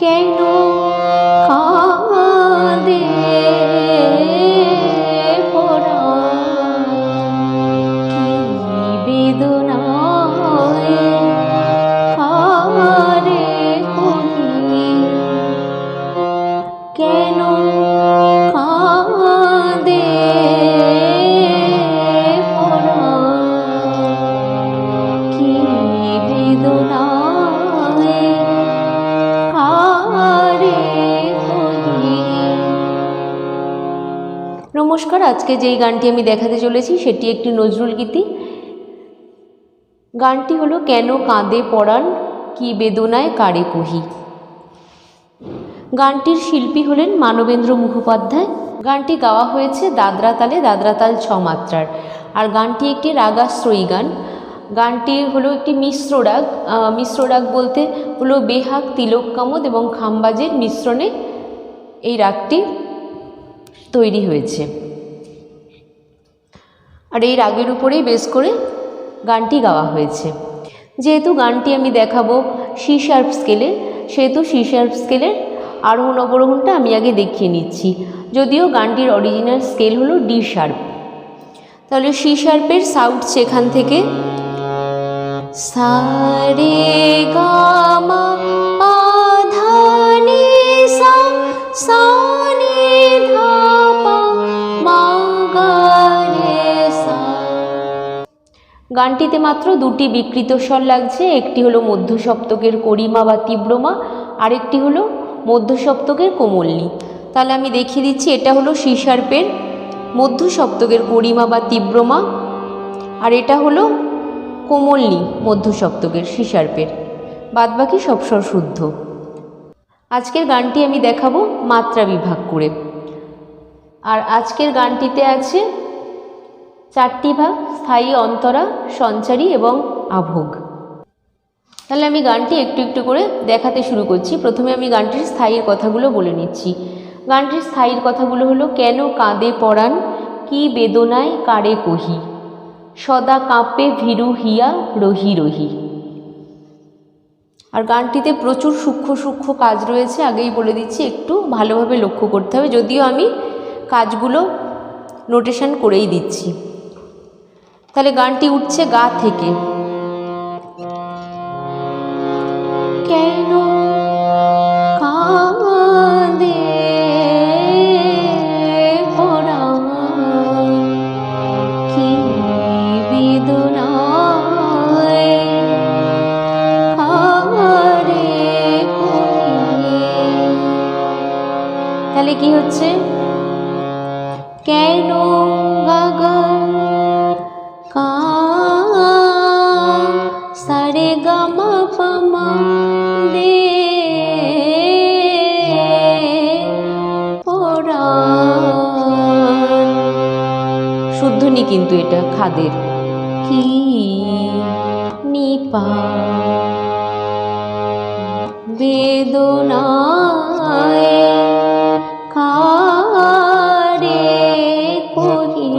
কেন কাঁদে আজকে যেই গানটি আমি দেখাতে চলেছি সেটি একটি নজরুল গীতি। গানটি হলো, কেন কাঁদে পড়ান কি বেদনায় কারে কহি? গানটির শিল্পী হলেন মানবেন্দ্র মুখোপাধ্যায়। গানটি গাওয়া হয়েছে দাদরা তালে দাদরা তাল ছ মাত্রার। আর গানটি একটি রাগাশ্রয়ী গান। গানটি হলো একটি মিশ্র রাগ। মিশ্র রাগ বলতে হলো বেহাক, তিলক কামদ এবং খামবাজের মিশ্রণে এই রাগটি তৈরি হয়েছে। আর এই রাগের উপরেই বেস করে গানটি গাওয়া হয়েছে। যেহেতু গানটি আমি দেখাবো সি শার্প স্কেলে, সেহেতু সি শার্প স্কেলের আরোহণ অবরোহণটা আমি আগে দেখিয়ে নিচ্ছি। যদিও গানটির অরিজিনাল স্কেল হলো ডি শার্প। তাহলে সি শার্পের সাউট সেখান থেকে সারে গামা গানটিতে মাত্র দুটি বিকৃত স্বর লাগছে। একটি হলো মধ্য সপ্তকের করিমা বা তীব্রমা, আরেকটি হলো মধ্য সপ্তকের কোমল্লি। তাহলে আমি দেখিয়ে দিচ্ছি, এটা হলো শিশার্পের মধ্য সপ্তকের করিমা বা তীব্রমা, আর এটা হলো কোমল্লি মধ্য সপ্তকের শিশার্পের বাদবাকি সব স্বর শুদ্ধ। আজকের গানটি আমি দেখাবো মাত্রা বিভাগ করে। আর আজকের গানটিতে আছে চারটি ভাগ স্থায়ী অন্তরা, সঞ্চারী এবং আভোগ। তাহলে আমি গানটি একটু একটু করে দেখাতে শুরু করছি। প্রথমে আমি গানটির স্থায়ীর কথাগুলো বলে নিচ্ছি। গানটির স্থায়ীর কথাগুলো হলো, কেন কাঁদে পড়ান কি বেদনায় কারে কহি? সদা কাঁপে ভীরু হিয়া রহি রহি। আর গানটিতে প্রচুর সূক্ষ্ম সূক্ষ্ম কাজ রয়েছে। আগেই বলে দিচ্ছি, একটু ভালোভাবে লক্ষ্য করতে হবে। যদিও আমি কাজগুলো নোটেশন করেই দিচ্ছি। তাহলে গানটি উঠছে গা থেকে। কেন তাহলে কি হচ্ছে? কেন কিন্তু এটা খাদের। কি নিপা, বেদনায় কারে। কহি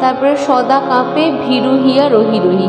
তারপরে সদা কাঁপে ভীরু হিয়া রহি রহি।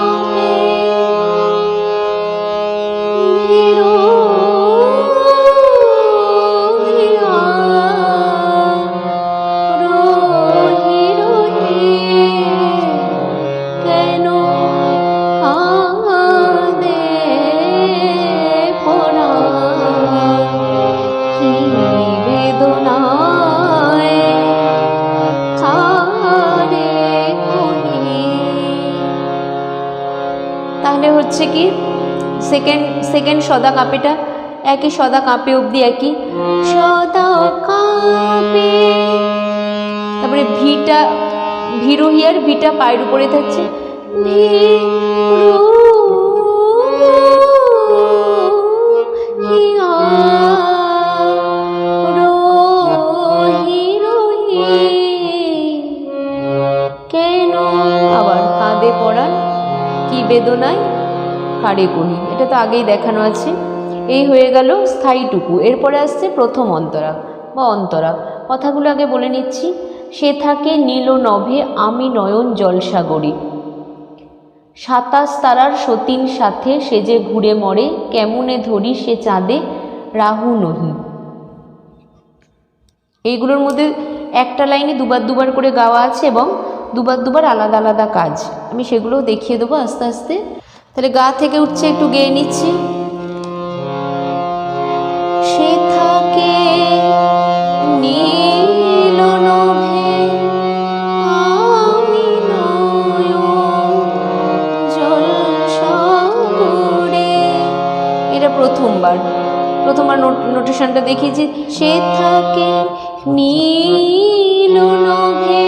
সেকেন্ড সেকেন্ড সদা কাপেটা, একই সদা কাঁপে অবধি একই। সদা কাঁপে। তারপরে ভিটা ভিরু হিয়ার ভিটা পায়ের উপরে থাকছে। কেন আবার কাঁদে পড়ার? কি বেদনায়? কারে কহি এটা তো আগেই দেখানো আছে। এই হয়ে গেল স্থায়ীটুকু। এরপরে আসছে প্রথম অন্তরা বা অন্তরা। কথাগুলো আগে বলে নিচ্ছি। সে থাকে নীল নভে আমি নয়ন জলসাগরী। সাতাশ তারার সতীন সাথে সে যে ঘুরে মরে, কেমনে ধরি সে চাঁদে রাহু নহি। এইগুলোর মধ্যে একটা লাইনে দুবার দুবার করে গাওয়া আছে এবং দুবার দুবার আলাদা আলাদা কাজ। আমি সেগুলো দেখিয়ে দেবো আস্তে আস্তে। তাহলে গা থেকে উঠছে, একটু গেয়ে নিচ্ছি। সে থাকে নীল এটা প্রথমবার। প্রথমবার নোটেশনটা দেখিয়েছি সে থাকে নীল নভে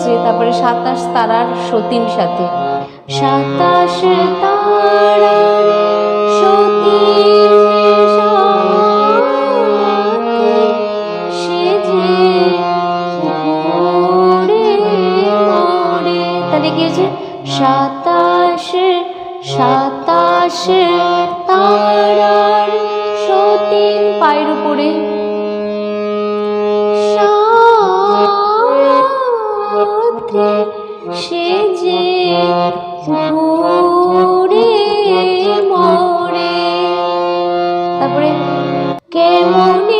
আছে তারপরে সাতাশ তারার সতীন সাথে। সাতাশ সাতাশ সাতাশ তারার সতীন পায়ের উপরে সে যে ঘুরে মরে। তারপরে কেমনে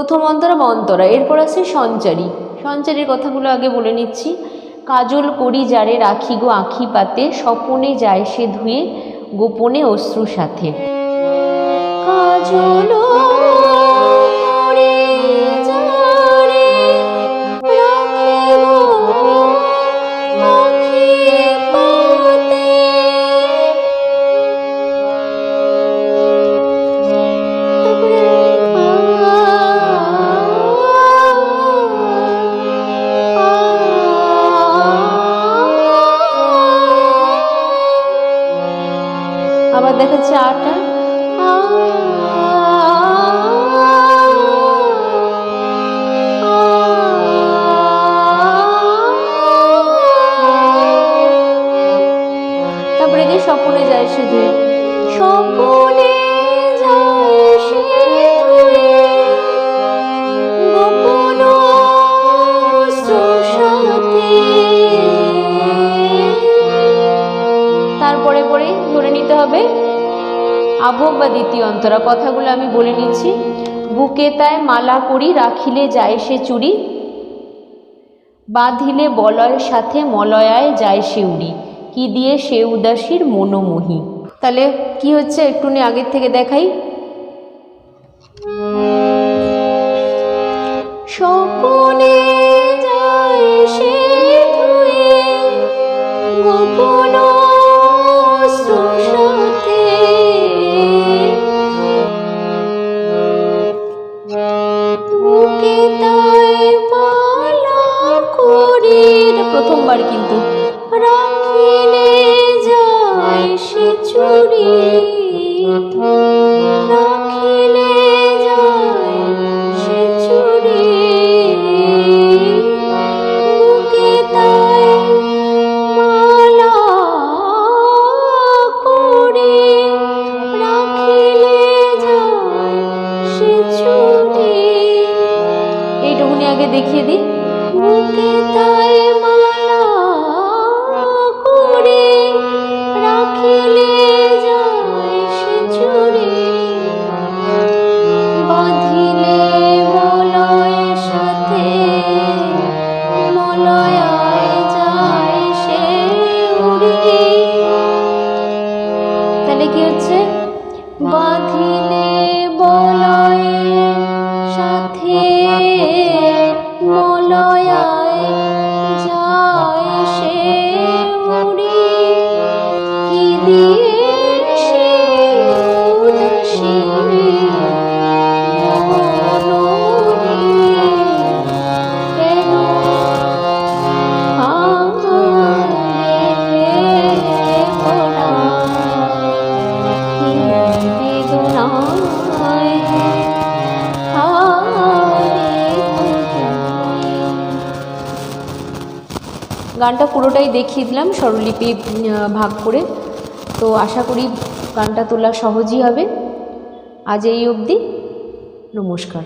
প্রথম অন্তরা বা অন্তরা, এরপর আছে সঞ্চারী। সঞ্চারীর কথাগুলো আগে বলে নিচ্ছি। কাজল করি যারে রাখি গো আঁখি পাতে, স্বপনে যায় সে ধুয়ে গোপনে অশ্রু সাথে। কাজল আবার দেখাচ্ছে আটা। বা দ্বিতীয় অন্তরা। কথাগুলো আমি বলে নিচ্ছি। বুকে তায় মালা করি রাখিলে যায় সে চুরি। বাঁধিলে বলয়ের সাথে মলয়ায় যায় সে উড়ি। কি দিয়ে সে উদাসীর মনোমোহী। তাহলে কি হচ্ছে? একটুনি আগের থেকে দেখাই। স্বপনে যায় সে মলয়ায় যায় সে উড়ি কি দিয়ে গানটা পুরোটাই দেখিয়ে দিলাম, স্বরলিপি ভাগ করে। তো আশা করি গানটা তোলা সহজই হবে। আজ এই অবধি। নমস্কার।